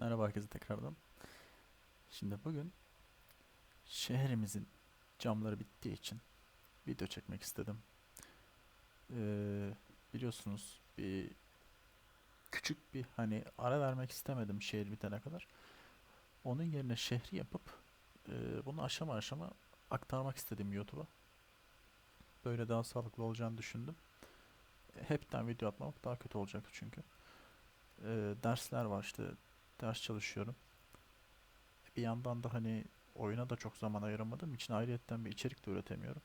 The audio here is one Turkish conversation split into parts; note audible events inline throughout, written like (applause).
Merhaba herkese tekrardan. Şimdi bugün şehrimizin camları bittiği için video çekmek istedim. Ee, biliyorsunuz bir küçük bir hani ara vermek istemedim şehir bitene kadar. Onun yerine şehri yapıp e, bunu aşama aşama aktarmak istedim YouTube'a. Böyle daha sağlıklı olacağını düşündüm. Hepten video atmamak daha kötü olacaktı çünkü. Ee, dersler var işte ders çalışıyorum. Bir yandan da hani oyuna da çok zaman ayıramadığım için ayrıyetten bir içerik de üretemiyorum.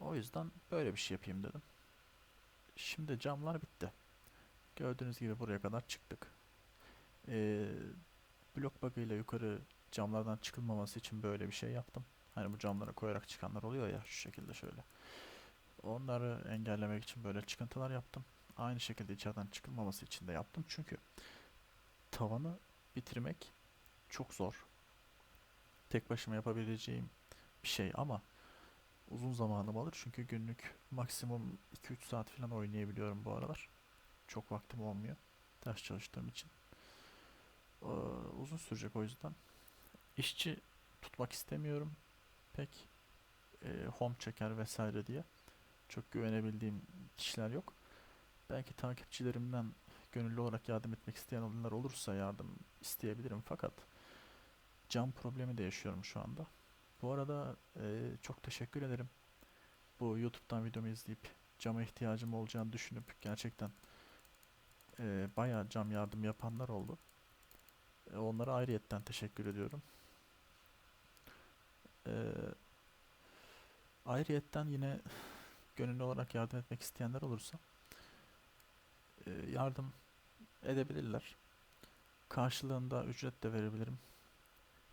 O yüzden böyle bir şey yapayım dedim. Şimdi camlar bitti. Gördüğünüz gibi buraya kadar çıktık. Ee, blok bug'ıyla yukarı camlardan çıkılmaması için böyle bir şey yaptım. Hani bu camlara koyarak çıkanlar oluyor ya şu şekilde şöyle. Onları engellemek için böyle çıkıntılar yaptım. Aynı şekilde içeriden çıkılmaması için de yaptım. Çünkü tavanı bitirmek çok zor. Tek başıma yapabileceğim bir şey ama uzun zamanım alır çünkü günlük maksimum 2-3 saat falan oynayabiliyorum bu aralar. Çok vaktim olmuyor ders çalıştığım için. Ee, uzun sürecek o yüzden. İşçi tutmak istemiyorum pek. Ee, home çeker vesaire diye. Çok güvenebildiğim kişiler yok. Belki takipçilerimden gönüllü olarak yardım etmek isteyen olanlar olursa yardım isteyebilirim fakat cam problemi de yaşıyorum şu anda. Bu arada e, çok teşekkür ederim. Bu YouTube'dan videomu izleyip cama ihtiyacım olacağını düşünüp gerçekten e, bayağı cam yardım yapanlar oldu. E, onlara ayrıyetten teşekkür ediyorum. E, ayrıyetten yine gönüllü olarak yardım etmek isteyenler olursa yardım edebilirler. Karşılığında ücret de verebilirim.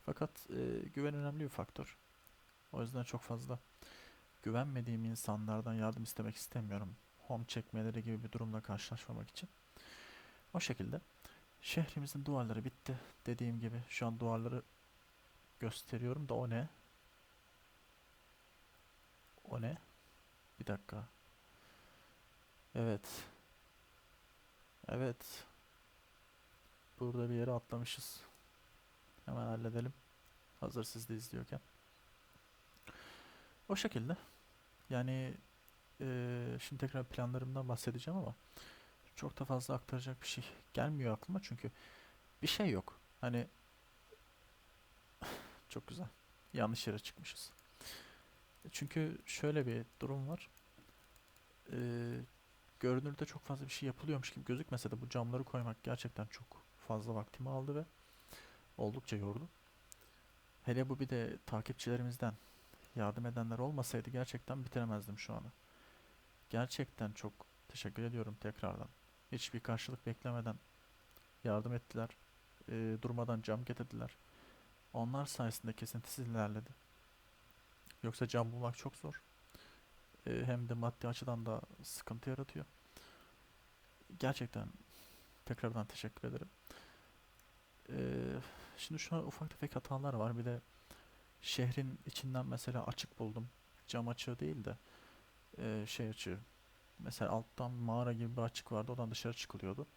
Fakat e, güven önemli bir faktör. O yüzden çok fazla güvenmediğim insanlardan yardım istemek istemiyorum. Home çekmeleri gibi bir durumla karşılaşmamak için. O şekilde şehrimizin duvarları bitti. Dediğim gibi şu an duvarları gösteriyorum da o ne? O ne? Bir dakika. Evet. Evet. Burada bir yere atlamışız. Hemen halledelim. Hazır siz de izliyorken. O şekilde. Yani eee, şimdi tekrar planlarımdan bahsedeceğim ama çok da fazla aktaracak bir şey gelmiyor aklıma çünkü bir şey yok. Hani (laughs) çok güzel. Yanlış yere çıkmışız. Çünkü şöyle bir durum var. Eee görünürde çok fazla bir şey yapılıyormuş gibi gözükmese de bu camları koymak gerçekten çok fazla vaktimi aldı ve oldukça yordu. Hele bu bir de takipçilerimizden yardım edenler olmasaydı gerçekten bitiremezdim şu anı. Gerçekten çok teşekkür ediyorum tekrardan. Hiçbir karşılık beklemeden yardım ettiler. Eee, durmadan cam getirdiler. Onlar sayesinde kesintisiz ilerledi. Yoksa cam bulmak çok zor. Eee, hem de maddi açıdan da sıkıntı yaratıyor. Gerçekten tekrardan teşekkür ederim. Eee, şimdi şu an ufak tefek hatalar var. Bir de şehrin içinden mesela açık buldum. Cam açığı değil de eee, şey açığı. Mesela alttan mağara gibi bir açık vardı. Oradan dışarı çıkılıyordu.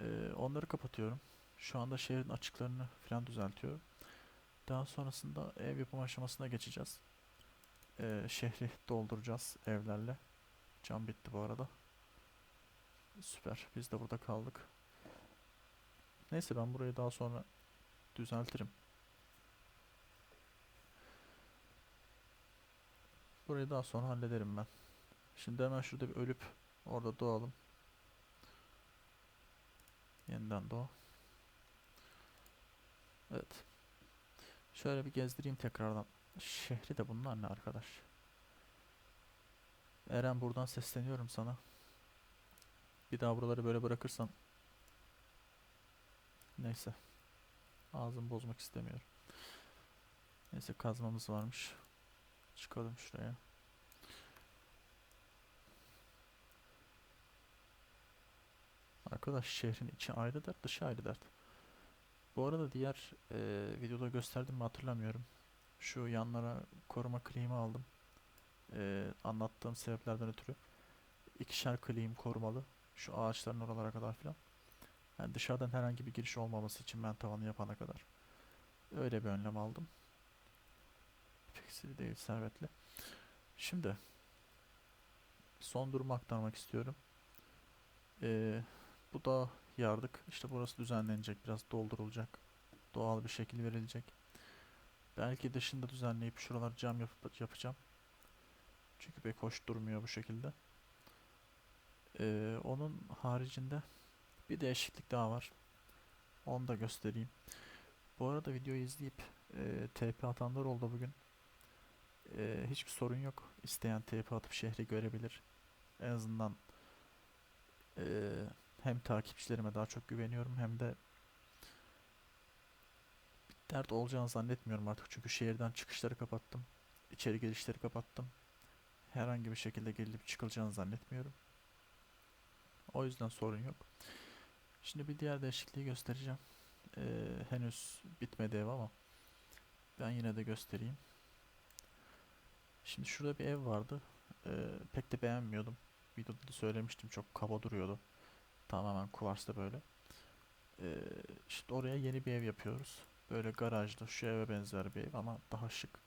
Eee, onları kapatıyorum. Şu anda şehrin açıklarını falan düzeltiyorum. Daha sonrasında ev yapım aşamasına geçeceğiz. Eee, şehri dolduracağız evlerle. Cam bitti bu arada. Süper. Biz de burada kaldık. Neyse ben burayı daha sonra düzeltirim. Burayı daha sonra hallederim ben. Şimdi hemen şurada bir ölüp orada doğalım. Yeniden doğ. Evet. Şöyle bir gezdireyim tekrardan. Şehri de bunlar ne arkadaş? Eren buradan sesleniyorum sana. Bir daha buraları böyle bırakırsan Neyse. Ağzımı bozmak istemiyorum. Neyse kazmamız varmış. Çıkalım şuraya. Arkadaş şehrin içi ayrı dert, dışı ayrı dert. Bu arada diğer eee, videoda gösterdim mi hatırlamıyorum. Şu yanlara koruma klimi aldım. Eee, anlattığım sebeplerden ötürü. İkişer klim korumalı. Şu ağaçların oralara kadar filan. Yani dışarıdan herhangi bir giriş olmaması için ben tavanı yapana kadar. Öyle bir önlem aldım. Fixili değil servetli. Şimdi son durumu aktarmak istiyorum. Ee, bu da yardık. İşte burası düzenlenecek. Biraz doldurulacak. Doğal bir şekil verilecek. Belki dışında düzenleyip şuralar cam yapıp yapacağım. Çünkü pek hoş durmuyor bu şekilde. Ee, onun haricinde bir değişiklik daha var. Onu da göstereyim. Bu arada videoyu izleyip e, TP atanlar oldu bugün. E, hiçbir sorun yok. İsteyen TP atıp şehri görebilir. En azından e, hem takipçilerime daha çok güveniyorum hem de dert olacağını zannetmiyorum artık. Çünkü şehirden çıkışları kapattım. İçeri girişleri kapattım. Herhangi bir şekilde gelip çıkılacağını zannetmiyorum. O yüzden sorun yok. Şimdi bir diğer değişikliği göstereceğim. Ee, henüz bitmedi ev ama ben yine de göstereyim. Şimdi şurada bir ev vardı. Ee, pek de beğenmiyordum. Videoda da söylemiştim çok kaba duruyordu. Tamamen kuvarslı böyle. Ee, işte oraya yeni bir ev yapıyoruz. Böyle garajlı şu eve benzer bir ev ama daha şık.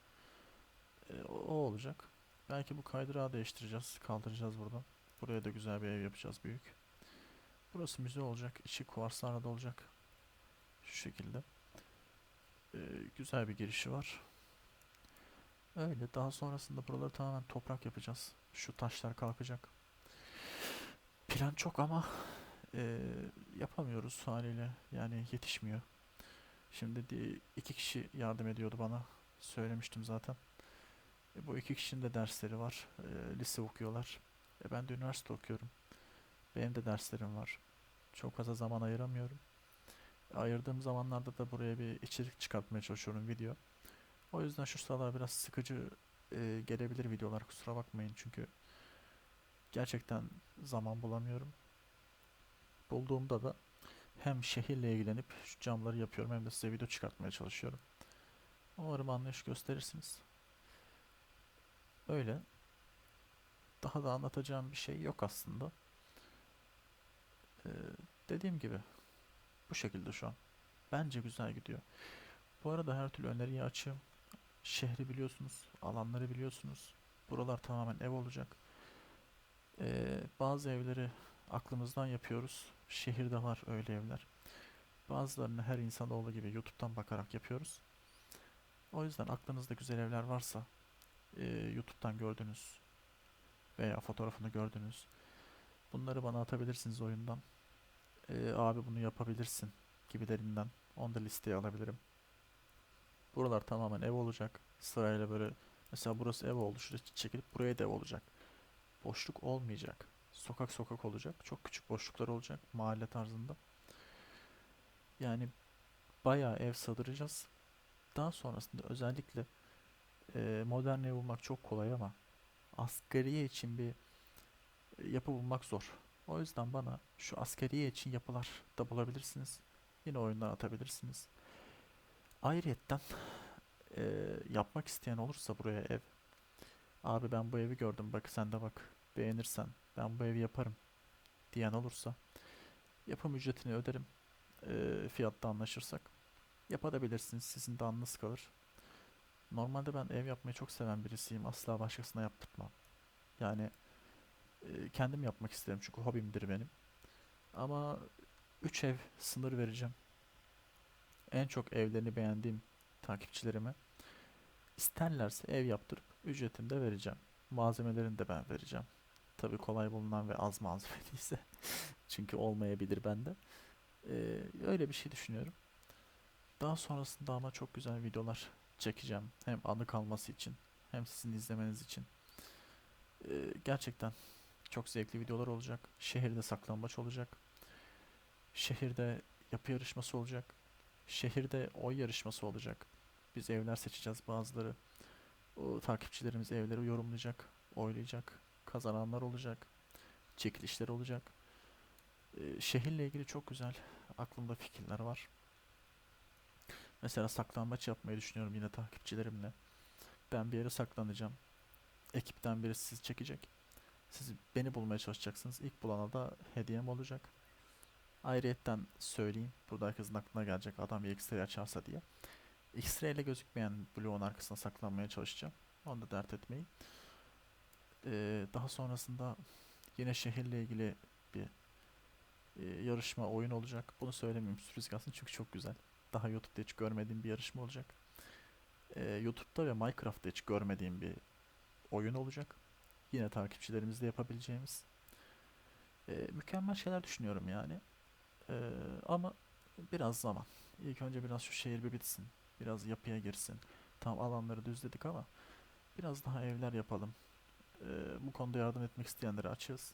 Ee, o, o olacak. Belki bu kaydırağı değiştireceğiz. Kaldıracağız buradan. Buraya da güzel bir ev yapacağız büyük. Burası müze olacak. İçi kuvarslarla da olacak. Şu şekilde. Ee, güzel bir girişi var. Öyle. Daha sonrasında buraları tamamen toprak yapacağız. Şu taşlar kalkacak. Plan çok ama e, yapamıyoruz haliyle. Yani yetişmiyor. Şimdi iki kişi yardım ediyordu bana. Söylemiştim zaten. E, bu iki kişinin de dersleri var. E, lise okuyorlar. E, ben de üniversite okuyorum. Benim de derslerim var. Çok fazla zaman ayıramıyorum. Ayırdığım zamanlarda da buraya bir içerik çıkartmaya çalışıyorum video. O yüzden şu sıralar biraz sıkıcı e, gelebilir videolar kusura bakmayın çünkü gerçekten zaman bulamıyorum. Bulduğumda da hem şehirle ilgilenip şu camları yapıyorum hem de size video çıkartmaya çalışıyorum. Umarım anlayış gösterirsiniz. Öyle. Daha da anlatacağım bir şey yok aslında. Ee, dediğim gibi bu şekilde şu an. Bence güzel gidiyor. Bu arada her türlü öneriyi açığım. Şehri biliyorsunuz, alanları biliyorsunuz. Buralar tamamen ev olacak. Ee, bazı evleri aklımızdan yapıyoruz. Şehirde var öyle evler. Bazılarını her insan olduğu gibi YouTube'dan bakarak yapıyoruz. O yüzden aklınızda güzel evler varsa e, YouTube'dan gördünüz veya fotoğrafını gördünüz. Bunları bana atabilirsiniz oyundan. Ee, abi bunu yapabilirsin gibilerinden. Onu da listeye alabilirim. Buralar tamamen ev olacak. Sırayla böyle mesela burası ev oldu. Şuraya çekilip buraya da ev olacak. Boşluk olmayacak. Sokak sokak olacak. Çok küçük boşluklar olacak mahalle tarzında. Yani bayağı ev sığdıracağız. Daha sonrasında özellikle e, modern ev bulmak çok kolay ama asgariye için bir e, yapı bulmak zor. O yüzden bana şu askeriye için yapılar da bulabilirsiniz. Yine oyundan atabilirsiniz. Ayrıyetten e, yapmak isteyen olursa buraya ev. Abi ben bu evi gördüm bak sen de bak beğenirsen ben bu evi yaparım diyen olursa yapım ücretini öderim. E, fiyatta anlaşırsak yapabilirsiniz sizin de anınız kalır. Normalde ben ev yapmayı çok seven birisiyim. Asla başkasına yaptırmam. Yani e, kendim yapmak isterim çünkü hobimdir benim. Ama 3 ev sınır vereceğim. En çok evlerini beğendiğim takipçilerime isterlerse ev yaptırıp ücretini de vereceğim. Malzemelerini de ben vereceğim. Tabii kolay bulunan ve az malzemeliyse. (laughs) Çünkü olmayabilir bende. Ee, öyle bir şey düşünüyorum. Daha sonrasında ama çok güzel videolar çekeceğim. Hem anı kalması için hem sizin izlemeniz için. Ee, gerçekten çok zevkli videolar olacak. Şehirde saklambaç olacak. Şehirde yapı yarışması olacak. Şehirde oy yarışması olacak. Biz evler seçeceğiz bazıları. O takipçilerimiz evleri yorumlayacak, oylayacak. Kazananlar olacak. Çekilişler olacak. Ee, şehirle ilgili çok güzel aklımda fikirler var. Mesela saklambaç yapmayı düşünüyorum yine takipçilerimle. Ben bir yere saklanacağım. Ekipten biri sizi çekecek. Siz beni bulmaya çalışacaksınız. İlk bulana da hediyem olacak. Ayrıyetten söyleyeyim. Burada herkesin aklına gelecek adam bir X-ray açarsa diye. X-ray ile gözükmeyen bloğun arkasına saklanmaya çalışacağım. Onu da dert etmeyin. Ee, daha sonrasında yine şehirle ilgili bir e, yarışma oyun olacak. Bunu söylemeyeyim sürpriz kalsın çünkü çok güzel. Daha YouTube'da hiç görmediğim bir yarışma olacak. Ee, YouTube'da ve Minecraft'ta hiç görmediğim bir oyun olacak. Yine takipçilerimizle yapabileceğimiz. Ee, mükemmel şeyler düşünüyorum yani. Ee, ama biraz zaman. İlk önce biraz şu şehir bir bitsin. Biraz yapıya girsin. Tam alanları düzledik ama biraz daha evler yapalım. Ee, bu konuda yardım etmek isteyenlere açığız.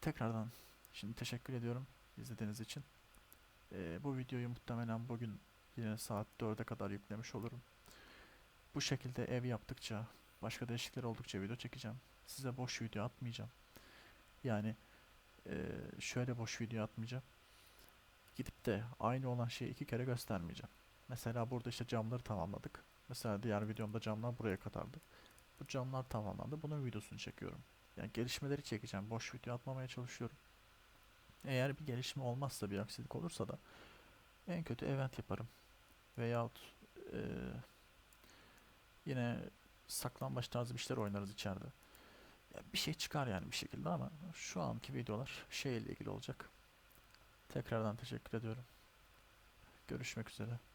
Tekrardan şimdi teşekkür ediyorum izlediğiniz için. Ee, bu videoyu muhtemelen bugün yine saat 4'e kadar yüklemiş olurum. Bu şekilde ev yaptıkça, başka değişiklikler oldukça video çekeceğim. Size boş video atmayacağım. Yani eee, şöyle boş video atmayacağım. Gidip de aynı olan şeyi iki kere göstermeyeceğim. Mesela burada işte camları tamamladık. Mesela diğer videomda camlar buraya kadardı. Bu camlar tamamlandı. Bunun videosunu çekiyorum. Yani gelişmeleri çekeceğim. Boş video atmamaya çalışıyorum. Eğer bir gelişme olmazsa, bir aksilik olursa da en kötü event yaparım. Veyahut eee, yine saklambaç tarzı bir şeyler oynarız içeride. Ya bir şey çıkar yani bir şekilde ama şu anki videolar şeyle ilgili olacak. Tekrardan teşekkür ediyorum. Görüşmek üzere.